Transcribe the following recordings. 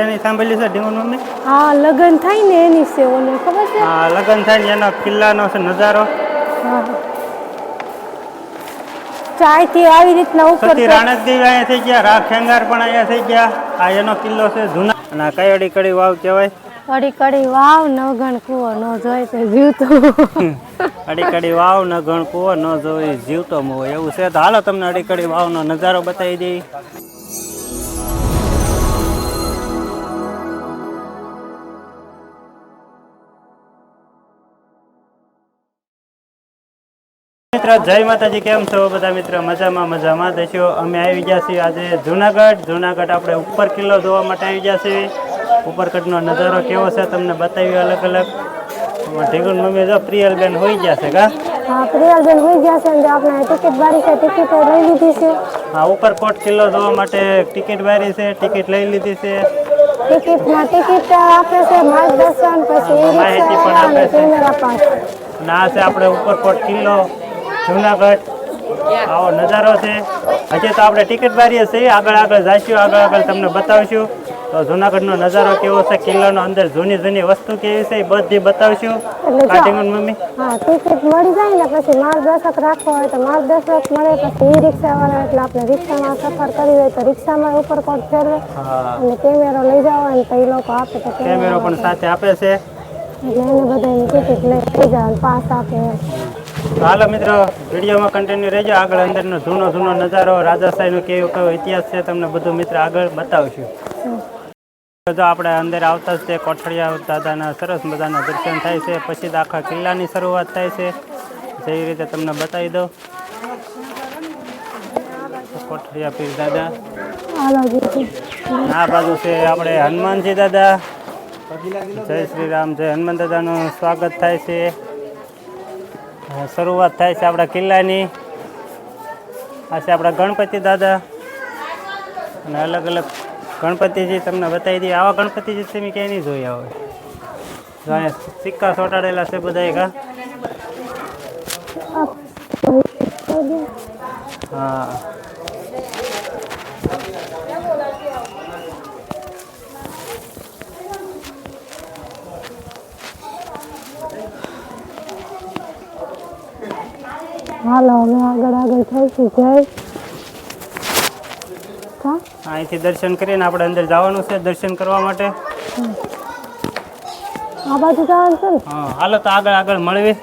એની સાંભળ્યું છે? ઢીંગુન મમ્મી હા લગ્ન થાય ને એની છે ઓલી ખબર છે? આ લગ્ન થાય ને એનો કિલ્લાનો છે નજારો. હા. ચાયથી આવી રીતના ઉપર સતી રાણકદેવ અહીંયા થઈ ગયા રા ખેંગાર પણ અહીંયા થઈ ગયા. આ એનો કિલ્લો છે જૂના. અને આ અડી કડી વાવ કહેવાય? અડી કડી વાવ નગણ કુવો ન જોઈ તો જીવતો અડી કડી વાવ ન ગણ કુવો ન જોઈ જીવતો મોહ એવું છે? તો હાલો તમને અડી કડી વાવનો નજારો બતાવી દઈ. મિત્ર જય માતાજી કેમ છો? બધા મિત્ર મજામાં મજામાં દેશો અમે આવી ગયા છીએ આજે જુનાગઢ. જુનાગઢ આપણે ઉપર કિલ્લો જોવા માટે આવી ગયા છીએ. ઉપરકટનો નજારો કેવો છે તમને બતાવી અલગ અલગ. ઢીંગુન મમ્મી જો પ્રિયલબેન હોઈ ગયા છે કા? હા પ્રિયલબેન હોઈ ગયા છે અને આપણે ટિકિટ બારી છે ટિકિટ લઈ લીધી છે. હા ઉપરકોટ કિલ્લો જોવા માટે ટિકિટ વારી છે ટિકિટ લઈ લીધી છે. ટિકિટમાં ટિકિટ આપે છે માર્ગદર્શન પછી માહિતી પણ આપે છે. આ છે આપણે ઉપરકોટ કિલ્લો. જુનાગઢ. આવો નજારો છે. હજી તો આપણે ટિકિટ બારીએ છીએ. આગળ આગળ જઈશું આગળ આગળ તમને બતાવશું. તો જુનાગઢનો નજારો કેવો છે? કિલ્લાનો અંદર જૂની જૂની વસ્તુ કેવી છે? એ બધી બતાવશું. એટલે મમ્મી? હા ટિકિટ મળી જાય ને પછી માર્ગદર્શક રાખવો હોય તો માર્ગદર્શક મળે પછી ઈ રિક્ષાવાળા એટલે આપણે રિક્ષામાં સફર કરી હોય તો રિક્ષામાં ઉપર કોટ ફેરવે અને કેમેરો લઈ જાવ અને તો એ લોકો આપે તો કેમેરો પણ સાથે આપે છે. એટલે એને બધાની ટિકિટ લઈ જાવ પાસ આપે. હાલો મિત્રો, વિડીયોમાં કન્ટિન્યુ રહેજો. આગળ અંદરનો જૂનો જૂનો નજારો રાજાશાહીનો કેવો કેવો ઇતિહાસ છે, તમને બધું મિત્ર આગળ બતાવશું. જો આપણે અંદર આવતા જ તે કોઠડિયા દાદાના સરસ મજાના દર્શન થાય છે, પછી તો આખા કિલ્લાની શરૂઆત થાય છે. જેવી રીતે તમને બતાવી દઉં. કોઠડિયા પીર દાદા. આ બાજુ છે આપણે હનુમાનજી દાદા. જય શ્રી રામ, જય હનુમાન દાદાનું સ્વાગત થાય છે. શરૂઆત થાય છે આપણા કિલ્લાની. આ છે આપણા ગણપતિ દાદા. અને અલગ અલગ ગણપતિજી તમને બતાવી દઈએ. આવા ગણપતિજી તમે ક્યાંય નહીં જોયા હોય. જાણે સિક્કા ચોંટાડેલા છે બધા કા હા. હાલો અમે આગળ આગળ થઈશું. જય હા અહીંથી દર્શન કરીને આપણે અંદર જવાનું છે દર્શન કરવા માટે. આ બાજુ જવાનું છે ને? હા હાલો તો આગળ આગળ મળવી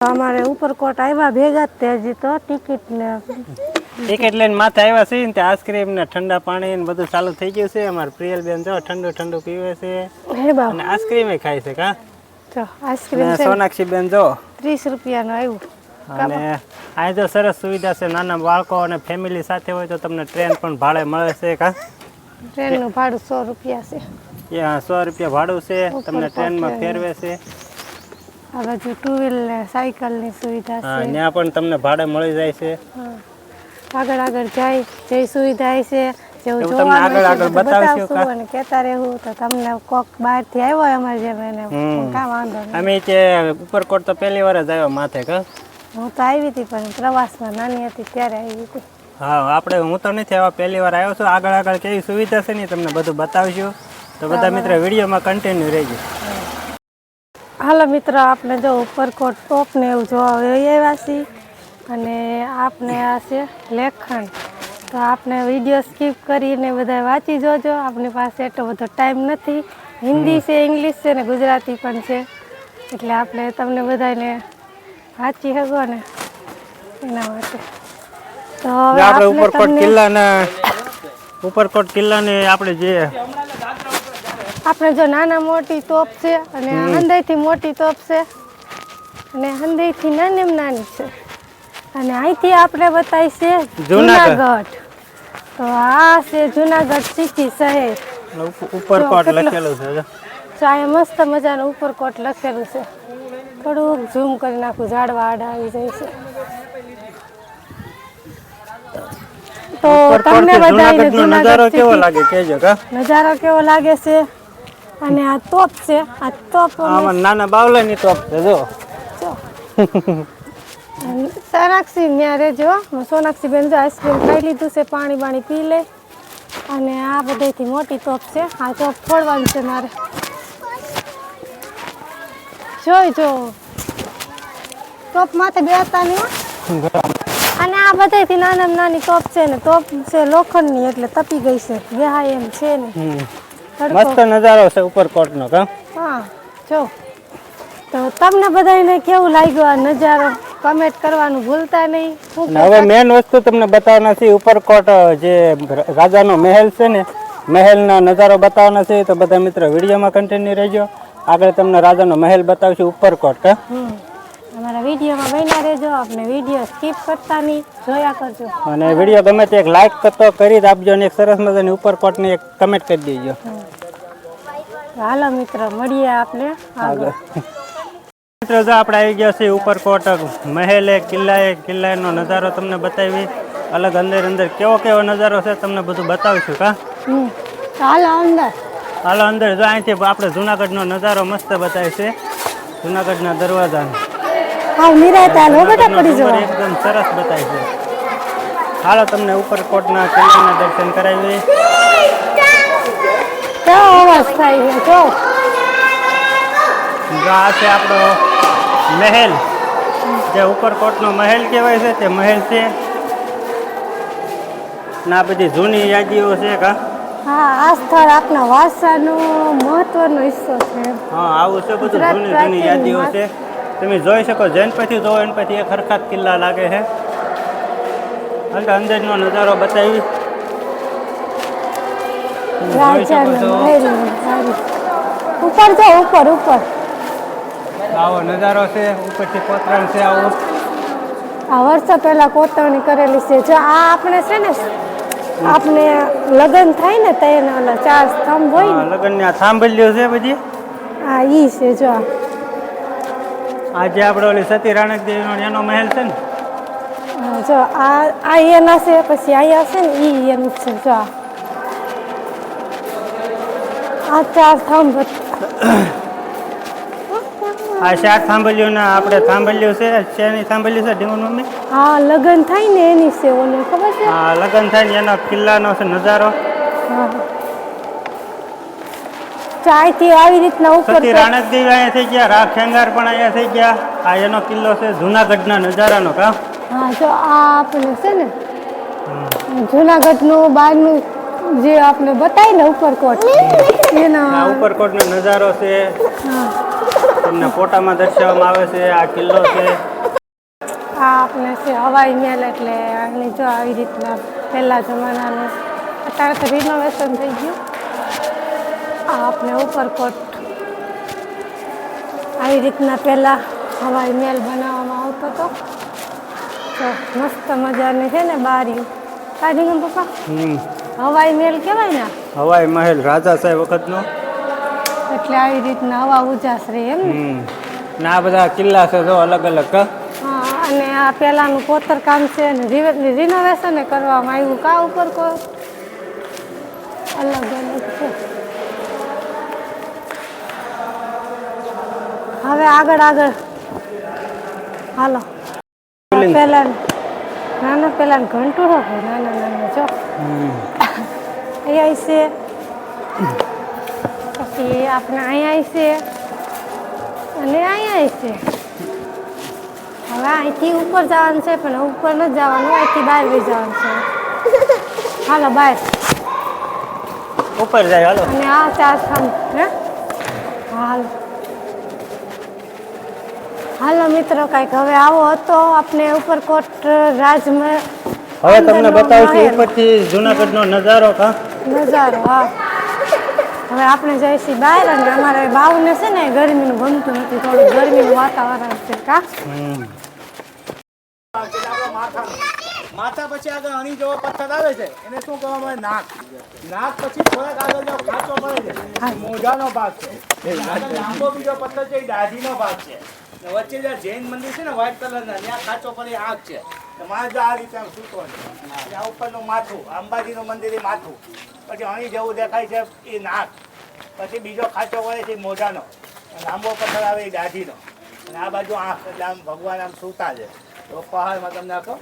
અમારે ઉપરકોટ આવ્યા ભેગા જ તે હજી તો ટિકિટ ને ટિકિટ લઈને માથે આવ્યા છે ને ત્યાં આઈસ્ક્રીમ ને ઠંડા પાણી ને બધું ચાલુ થઈ ગયું છે. અમારે પ્રિયલ બેન જો ઠંડુ ઠંડુ પીવે છે. અને આઈસ્ક્રીમ ખાય છે કા? આઈસ્ક્રીમ સોનાક્ષી બેન જો ત્રીસ રૂપિયાનું આવ્યું. અને અહીં તો સરસ સુવિધા છે. નાના બાળકો અને ફેમિલી સાથે હોય તો તમને ટ્રેન પણ ભાડે મળે છે કા ટ્રેનનું ભાડું સો રૂપિયા છે. એ હા, સો રૂપિયા ભાડું છે. તમને ટ્રેનમાં ફેરવે છે. આ બાજુ ટુ વ્હીલ ને સાયકલની સુવિધા છે. ત્યાં પણ તમને ભાડે મળી જાય છે. આગળ આગળ જાય જે સુવિધા છે જેવું તમને આગળ આગળ બતાવશું બતાવશું અને કહેતા રહેવું તો તમને કોક બહારથી આવ્યો હોય અમારે જેમ એને. હમ. વાંધો અમે તે ઉપરકોટ તો પહેલી વાર જ આવ્યો માથે કા? હું તો આવી હતી પણ પ્રવાસમાં નાની હતી ત્યારે આવી હતી. હા આપણે હું તો નથી આવા પહેલી વાર આવ્યો છું. આગળ આગળ કેવી સુવિધા છે ને તમને બધું બતાવશું તો બધા મિત્ર વિડીયોમાં કન્ટિન્યુ રહેજો. હાલો મિત્રો આપણે જો ઉપરકોટ ટોપ ને એવું જોવા આવ્યા છીએ અને આપને આ છે લેખન. તો આપને વીડિયો સ્કીપ કરીને બધા વાંચી જોજો. આપણી પાસે એટલો બધો ટાઈમ નથી. હિન્દી છે ઇંગ્લિશ છે ને ગુજરાતી પણ છે. એટલે આપણે તમને બધાને વાંચી શકો ને એના માટે. તો હવે આપણે ઉપરકોટ કિલ્લાના ઉપરકોટ કિલ્લાને આપણે જે આપણે જો નાના મોટી તોપ છે અને હંદાઈથી મોટી તોપ છે અને હંદયથી નાની નાની છે. અને અહીંથી આપણે બતાવી છે જૂનાગઢ. તો આ છે જુનાગઢ સિટી શહેર. ઉપ- ઉપરકોટ લખેલું છે. તો અહીંયા મસ્ત મજાનું ઉપરકોટ લખેલું છે. થોડુંક ઝૂમ કરી નાખું ઝાડવા આડા આવી જાય છે. તો તમને બધાને નજારો કેવો લાગે કેજો કા? નજારો કેવો લાગે છે? અને આ તોપ છે આ તોપ આમાં નાના બાવલાની તોપ છે જો. સોનાક્ષી ત્યાં રહેજો હું. સોનાક્ષીબેન જો આઈસ્ક્રીમ ખાઈ લીધું છે પાણી બાણી પી લે. અને આ બધેથી મોટી તોપ છે. આ તોપ ફોડવાની છે મારે. જોઈ જો. તોપ માથે બેસતા નહીં અને આ બધેથી નાના નાની તોપ છે ને તોપ છે લોખંડની એટલે તપી ગઈ છે. બેહાય એમ છે ને. મસ્ત નજારો છે ઉપરકોટનો કા? હા જો. તો તમને બધાને કેવું લાગ્યું આ નજારો? કમેન્ટ કરવાનું ભૂલતા નહીં. હવે મેન વસ્તુ તમને બતાવવાના છે ઉપરકોટ જે રાજાનો મહેલ છે ને મહેલના નજારો બતાવવાના છે તો બધા મિત્રો વિડીયોમાં કન્ટિન્યુ રહેજો. આગળ તમને રાજાનો મહેલ બતાવશું ઉપરકોટ અમારા વિડીયોમાં બન્યા રહેજો આપણે વીડિયો સ્કીપ કરતા નહીં જોયા કરજો. અને વીડિયો ગમે તે એક લાઈક કરતો કરી જ આપજો અને એક સરસ મજાની ઉપરકોટની એક કમેન્ટ કરી દેજો. હાલો મિત્ર મળીએ આપણે આગળ. મિત્રો જો આપણે આવી ગયા છીએ ઉપરકોટ મહેલે કિલ્લાએ કિલ્લાનો નજારો તમને બતાવી. અલગ અંદર અંદર કેવો કેવો નજારો છે તમને બધું બતાવીશું કા. હાલો અંદર. હાલો અંદર. જો અહીંથી આપણે જુનાગઢનો નજારો મસ્ત બતાવે છે. જુનાગઢના દરવાજાનો હા નિરાયતા હાલો બેટા પડી ડુંગર એકદમ સરસ બતાવે છે. હાલો તમને ઉપરકોટના કિલ્લાના દર્શન કરાવીએ. કેવો અવાજ થાય છે? જો આ છે આપણો મહેલ જે ઉપરકોટનો મહેલ કહેવાય છે તે મહેલ છે. ના બધી જૂની યાદીઓ છે કા? હા આ સ્થળ આપણા વારસાનો મહત્વનો હિસ્સો છે. હા આવું છે બધું જૂની જૂની યાદીઓ છે. તમે જોઈ શકો જૈન પછી જોવો એન પછી એક હરખાત કિલ્લા લાગે છે. એટલે અંદરનો નજારો બતાવી. ઉપર જો ઉપર ઉપર. આવો નજારો છે ઉપરથી કોતરણ છે આવું. આ વર્ષો પહેલા કોતરણી કરેલી છે. જો આ આપણે છે ને આપણે લગ્ન થાય ને તો એના ઓલા ચાર સ્તંભ હોય ને. લગ્નની આ સાંભળ્યો છે બધી? આ ઈ છે જો. આ. આ જે આપણે ઓલી સતી રાણક દેવીનો એનો મહેલ છે ને? જો આ આ એના છે પછી અહીંયા છે ને ઈ એનું છે જો. આ. આ ચાર સ્તંભ આ ચાર થાંભલીઓના આપણે થાંભલીઓ છે શેની થાંભલીઓ છે ઢીંગુર મમ્મી હા લગ્ન થાય ને એની છે ઓલી ખબર છે? આ લગ્ન થાય ને એનો કિલ્લાનો છે નજારો. હા. ચાયથી આવી રીતના ઉપર સતી રાણક દેવી અહીંયા થઈ ગયા રા ખેંગાર પણ અહીંયા થઈ ગયા. આ એનો કિલ્લો છે જુનાગઢના નજારાનો કા? હા જો આ આપણે છે ને જુનાગઢનું બહારનું જે આપણે બતાવી ને ઉપરકોટ એના ઉપરકોટનો નજારો છે. હા. તમને ફોટામાં દર્શાવવામાં આવે છે આ કિલ્લો છે. આ આપણે છે હવાઈ મહેલ એટલે આની જો આવી રીતના પહેલા જમાનાનું. અત્યારે તો રિનોવેશન થઈ ગયું. આ આપણે ઉપરકોટ. આવી રીતના પહેલાં હવાઈ મહેલ બનાવવામાં આવતો હતો તો મસ્ત મજાની છે ને બારી. કાઢી પપ્પા. હવાઈ મહેલ કહેવાય ને હવાઈ મહેલ રાજા સાહેબ વખતનો. એટલે આવી રીતના હવા ઉજાસ રહે એમ ને? ને આ બધા કિલ્લા છે જો અલગ અલગ હા? અને આ પેલાનું કોતર કામ છે અને રિનોવેશન કરવામાં આવ્યું. કા ઉપર કો અલગ અલગ છે. હવે આગળ આગળ. હાલો. પહેલા પેલા નાના પેલા ઘંટું હો નાના નાના જો. અહીંયા છે. પછી આપણે અહીંયા છે. અને અહીંયા છે. હવે અહીંથી ઉપર જવાનું છે પણ ઉપર નથી જવાનું અહીંથી બહાર બી જવાનું છે. હાલો બહાર. ઉપર જાય હાલો. અને આ ચાર થામ હે? હાલ. હાલો મિત્રો કાંઈક હવે આવો હતો આપણે ઉપરકોટ રાજમહેલ હવે તમને બતાવું છું. ઉપરથી જુનાગઢનો નજારો કા નજારો હા. હવે આપણે જઈશું બહાર અને અમારે બાવને છે ને ગરમીનું ગમતું નથી થોડું ગરમીનું વાતાવરણ છે કા? માથા પછી આગળ અણી જેવો પથ્થર આવે છે. એને શું કહેવામાં આવે? નાક. નાક પછી થોડાક આગળ જાવ ખાંચો પડે છે. મોઢાનો ભાગ છે. લાંબો બીજો પથ્થર છે એ દાઢીનો ભાગ છે. વચ્ચે જ્યાં જૈન મંદિર છે ને વ્હાઈટ કલરના ત્યાં ખાંચો પડે આગ છે. તો મારે જો આ રીતે આમ સૂતો છે. ત્યાં ઉપરનું માથું અંબાજીનું મંદિર એ માથું. પછી અણી જેવું દેખાય છે એ નાક. પછી બીજો ખાંચો પડે છે એ મોઢાનો. લાંબો પથ્થર આવે એ દાઢીનો. અને આ બાજુ આંખ એટલે આમ ભગવાન આમ સૂતા છે. તો પહાડમાં તમને આખો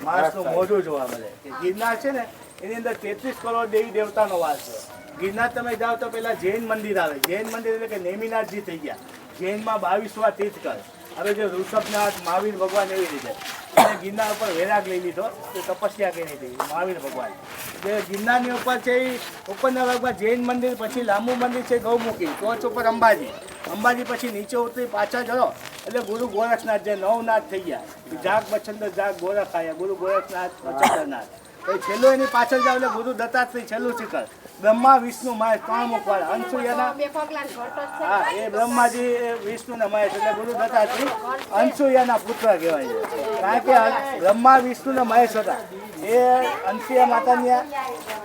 માણસનું મોઢું જોવા મળે. કે ગિરનાર છે ને એની અંદર તેત્રીસ કરોડ દેવી દેવતાનો વાસ છે. ગિરનાર તમે જાઓ તો પેલા જૈન મંદિર આવે. જૈન મંદિર એટલે કે નેમિનાથજી થઈ ગયા. જૈનમાં બાવીસવા તીર્થકર. હવે જો ઋષભનાથ મહાવીર ભગવાન એવી રીતે. અને ગિરનાર ઉપર વૈરાગ લઈ લીધો. તે તપસ્યા કરી હતી. મહાવીર ભગવાન. જે ગિરનારની ઉપર છે એ ઉપરના ભાગમાં જૈન મંદિર, પછી લાંબુ મંદિર છે ગૌમુખી ટોચ ઉપર અંબાજી. અંબાજી પછી નીચે ઉતરી પાછા જરો એટલે ગુરુ ગોરખનાથ જે નવનાથ થઈ ગયા. જાગ બચંદર જાગ ગોરખ આવ્યા ગુરુ ગોરખનાથ બચંદરનાથ પછી છેલ્લું એની પાછળ જાવ એટલે બધું દત્તાત્રી છેલ્લું શિખર. બ્રહ્મા વિષ્ણુ મહેશ ત્રણ મુખવાળા. એના હા એ બ્રહ્માજી વિષ્ણુ ને મહેશ એટલે ગુરુ અંશુ એના પુત્ર કહેવાય છે. કારણ કે બ્રહ્મા વિષ્ણુ ને મહેશ હતા. એ અંશુયા માતાની આ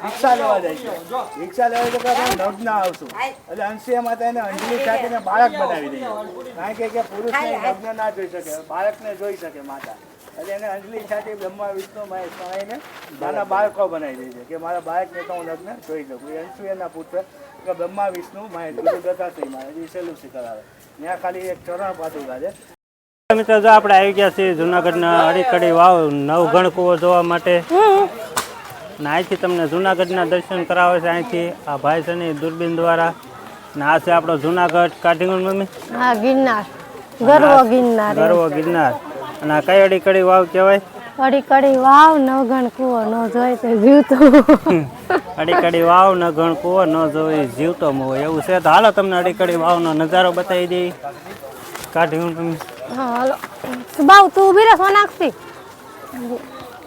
ભિક્ષા લેવા જાય છે. ભિક્ષા લેવા જતા તો નગ્ન આવશું. એટલે અંશુયા માતા એને અંજલિ સાથે બાળક બનાવી દે કારણ કે કે પુરુષને નગ્ન ના જોઈ શકે બાળકને જોઈ શકે માતા. એટલે એને અંજલિ સાથે બ્રહ્મા વિષ્ણુ મહેશ બનાવીને નાના બાળકો બનાવી દે છે. કે મારા બાળકને તો હું લગ્ન જોઈ શકું એ એના પુત્ર કે બ્રહ્મા વિષ્ણુ મહેશ ગુરુ દત્તાત્રેય મહારાજ એ શિખર આવે. ત્યાં ખાલી એક ચરણ પાતુકા છે. મિત્રો જો આપણે આવી ગયા છીએ જુનાગઢના અડીકડી વાવ નવગણ કુવો જોવા માટે. ને અહીંથી તમને જુનાગઢના દર્શન કરાવે છે. અહીંથી આ ભાઈ છે ને દૂરબીન દ્વારા. ને આ છે આપણો જુનાગઢ કાઢીગુણ મમ્મી? હા ગિરનાર. ગર્વ ગિરનાર ગર્વ ગિરનાર. અને આ કઈ અડીકડી વાવ કહેવાય? અડી કડી વાવ ગણ કૂવો ન જોઈ તો જીવતો. અડીકડી વાવ ન ગણ કૂવો ન જોઈ જીવતો મો એવું છે? તો હાલો તમને અડીકડી વાવનો નજારો બતાવી દઈ. કાઢી હું હા હાલો. બાવ તું ઊભી રહે સોનાક્ષી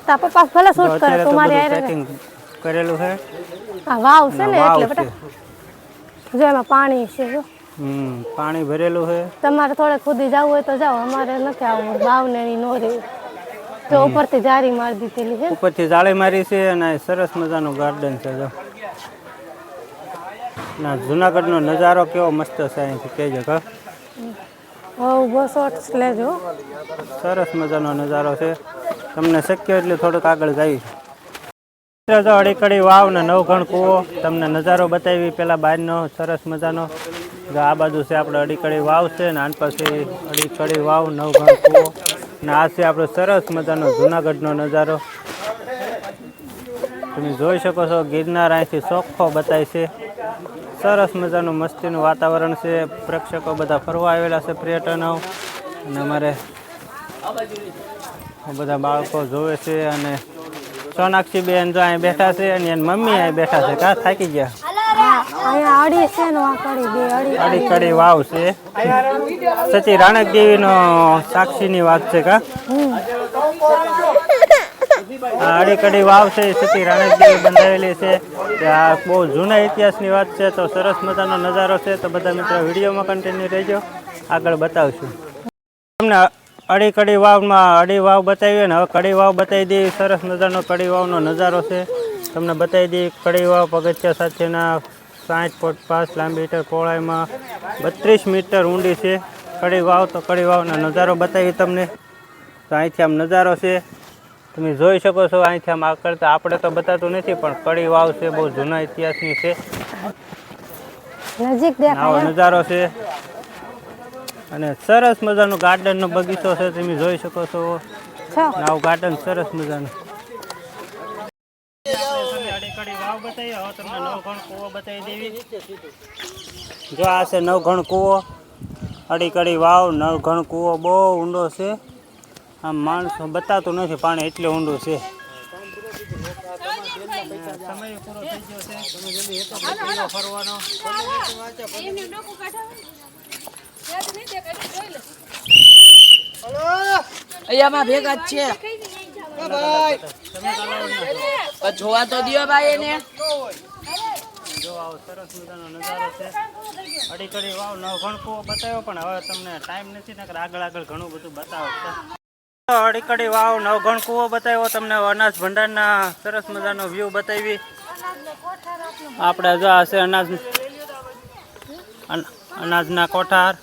તા પપ્પા ભલે શૂટ કરે અત્યારે તો તું મારી બધું રહે. કરેલું છે. આ વાવ છે ને એટલે બેટા જો એમાં પાણી છે જો. હમ પાણી ભરેલું છે? તમારે થોડે ખુદી જવું હોય તો જાઓ. અમારે નથી આવવું બાવ ને નો રહેવું. તો ઉપરથી જારી મારી દીધેલી છે. ઉપરથી જાળી મારી છે અને સરસ મજાનું ગાર્ડન છે જો. ના જુનાગઢનો નજારો કેવો મસ્ત છે અહીંથી કહેજો કા? બહુ શોર્ટ્સ લેજો. સરસ મજાનો નજારો છે. તમને શક્ય એટલે થોડુંક આગળ જાય જો અડીકડી વાવ ને નવઘણ કૂવો. તમને નજારો બતાવી પેલા બહારનો સરસ મજાનો. આ બાજુ છે આપણે અડીકડી વાવ છે ને આન પાસે અડીકડી વાવ નવઘણ કૂવો ને આ છે આપણો સરસ મજાનો જુનાગઢનો નજારો. તમે જોઈ શકો છો ગિરનાર અહીંથી ચોખ્ખો બતાય છે. સરસ મજાનું મસ્તીનું વાતાવરણ છે. પ્રેક્ષકો બધા ફરવા આવેલા છે પર્યટનો. અને અમારે બધા બાળકો જોવે છે અને સોનાક્ષી બેન જો અહીં બેઠા છે અને એની મમ્મી અહીં બેઠા છે. કા થાકી ગયા? અહીંયા અડી છે ને આ કડી બે અડી અડી કડી વાવ છે. સચી રાણક દેવીનો સાક્ષીની વાત છે કા? આ અડી કડી વાવ છે સચી સતી રાણક દેવી બંધાવેલી છે. આ બહુ જૂના ઇતિહાસની વાત છે તો સરસ મજાનો નજારો છે. તો બધા મિત્રો વિડીયોમાં કન્ટિન્યુ રહેજો. આગળ બતાવશું. તમને અડી કડી વાવમાં અડી વાવ બતાવી ને હવે કડી વાવ બતાવી દઈએ સરસ મજાનો કડી વાવનો નજારો છે. તમને બતાવી દઈએ કડી વાવ પગથિયા સાથેના સાઠ ફૂટ પાંચ લાંબી મીટર પહોળાઈમાં બત્રીસ મીટર ઊંડી છે. કડી વાવ તો કડી વાવનો નજારો બતાવી તમને. તો અહીંથી આમ નજારો છે. તમે જોઈ શકો છો અહીંથી આમ આ તો આપણે તો બતાતું નથી પણ કડી વાવ છે બહુ જૂના ઇતિહાસની છે. નજીક આવો નજારો છે. અને સરસ મજાનો ગાર્ડનનો બગીચો છે તમે જોઈ શકો છો. છો. આવું ગાર્ડન સરસ મજાનું. જો આ છે નવઘણ કૂવો. અડી કડી વાવ નવઘણ કૂવો બહુ ઊંડો છે. આમ માણસો બતાતું નથી પાણી એટલે ઊંડું છે. સમય પૂરો થઈ ગયો છે. તમે જલ્દી હેઠો બેસી જાઓ ફરવાનો. અહીંયામાં ભેગા જ છે. જોવા તો દિયો ભાઈ એને. જો આવો સરસ મજાનો નજારો છે અડીકડી વાવ નવ કૂવો બતાવ્યો પણ હવે તમને. ટાઈમ નથી નકર આગળ આગળ ઘણું બધું બતાવો છે વાવ નવઘણ કૂવો બતાવ્યો તમને અનાજ ભંડારના સરસ મજાનો વ્યૂ બતાવી. આપણે જો આ છે અનાજ. અન- અનાજના કોઠાર.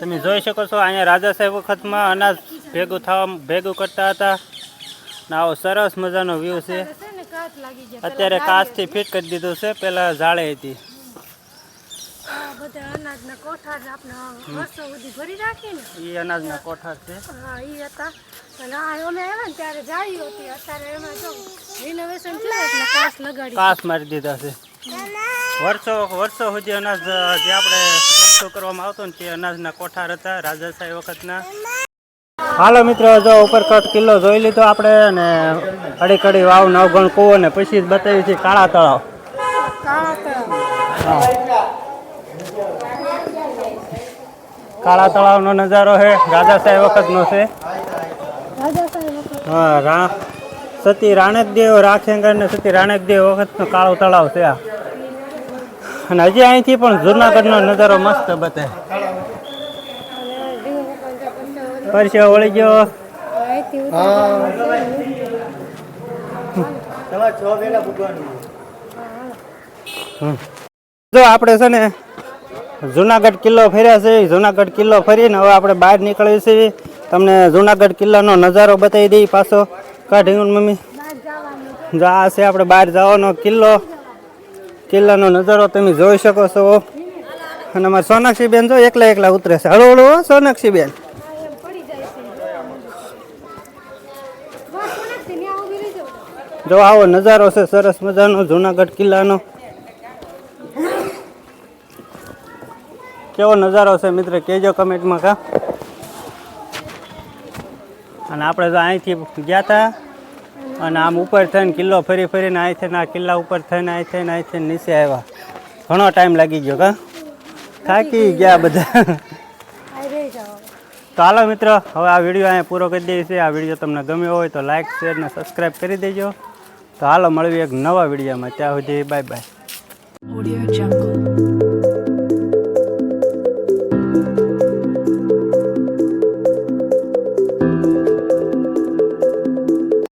તમે જોઈ શકો છો, અહીંયા રાજા સાહેબ વખતમાં અનાજ ભેગું થવા ભેગું કરતા હતા. આવો સરસ મજાનો વ્યૂ છે. અત્યારે કાચથી ફિટ કરી દીધું છે પેલા જાળે હતી. બધા અનાજના કોઠા જ આપણે વર્ષો સુધી ભરી રાખીએ ને. એ અનાજના કોઠા છે. હા એ હતા. અને આ અમે આવ્યા ને ત્યારે જાળી હતી. અત્યારે એમાં જો રિનોવેશન થયું એટલે કાચ લગાડી. કાસ મારી દીધા છે. વર્ષો વર્ષો સુધી અનાજ જે આપણે એકઠું કરવામાં આવતો ને તે અનાજના કોઠાર હતા રાજાશાહી વખતના. હાલો મિત્રો જો ઉપરકોટ કિલ્લો જોઈ લીધો આપણે અને અડી કડી વાવ નવગણ કૂવો ને પછી જ બતાવી છે કાળા તળાવ. કાળા તળાવ તળાવનો નજારો છે છે. રાજા સાહેબ વખત. હા રા સતી રાણકદેવ રાખેંગર ને સતી રાણકદેવ વખતનો કાળો તળાવ છે આ. અને હજી અહીંથી પણ જૂનાગઢનો નજારો મસ્ત બતાવે પરસે વળી ગયો. જો આપણે છે ને જુનાગઢ કિલ્લો ફર્યા છે જુનાગઢ કિલ્લો ફરીને હવે આપણે બહાર નીકળીએ છીએ તમને જુનાગઢ કિલ્લાનો નજારો બતાવી દઈએ પાછો. કાઢી મમ્મી. જો આ છે આપણે બહાર જવાનો કિલ્લો. કિલ્લાનો નજારો તમે જોઈ શકો છો. અને અમારે સોનાક્ષી બેન જો એકલા એકલા ઉતરે છે. હળુ હળો હો, સોનાક્ષી બેન આ એમ પડી જાય છે બસ સોનાક્ષી ત્યાં ઊભી રહી જાઓ જો આવો નજારો છે સરસ મજાનો, જુનાગઢ કિલ્લાનો. કેવો નજારો છે મિત્ર, કહેજો કમેન્ટમાં કા. અને આપણે તો અહીંથી ગયા હતા અને આમ ઉપર થઈને કિલ્લો ફરી ફરીને અહીંથી આ કિલ્લા ઉપર થઈને અહીંથી ને અહીંથી નીચે આવ્યા. ઘણો ટાઈમ લાગી ગયો કા. થાકી ગયા બધા. તો હાલો મિત્ર, હવે આ વીડિયો અહીંયા પૂરો કરી દઈએ છીએ આ વીડિયો તમને ગમ્યો હોય તો લાઇક શેર અને સબસ્ક્રાઈબ કરી દેજો. તો હાલો મળવી એક નવા વિડીયોમાં ત્યાં સુધી બાય બાય ઓડિયો Jungle.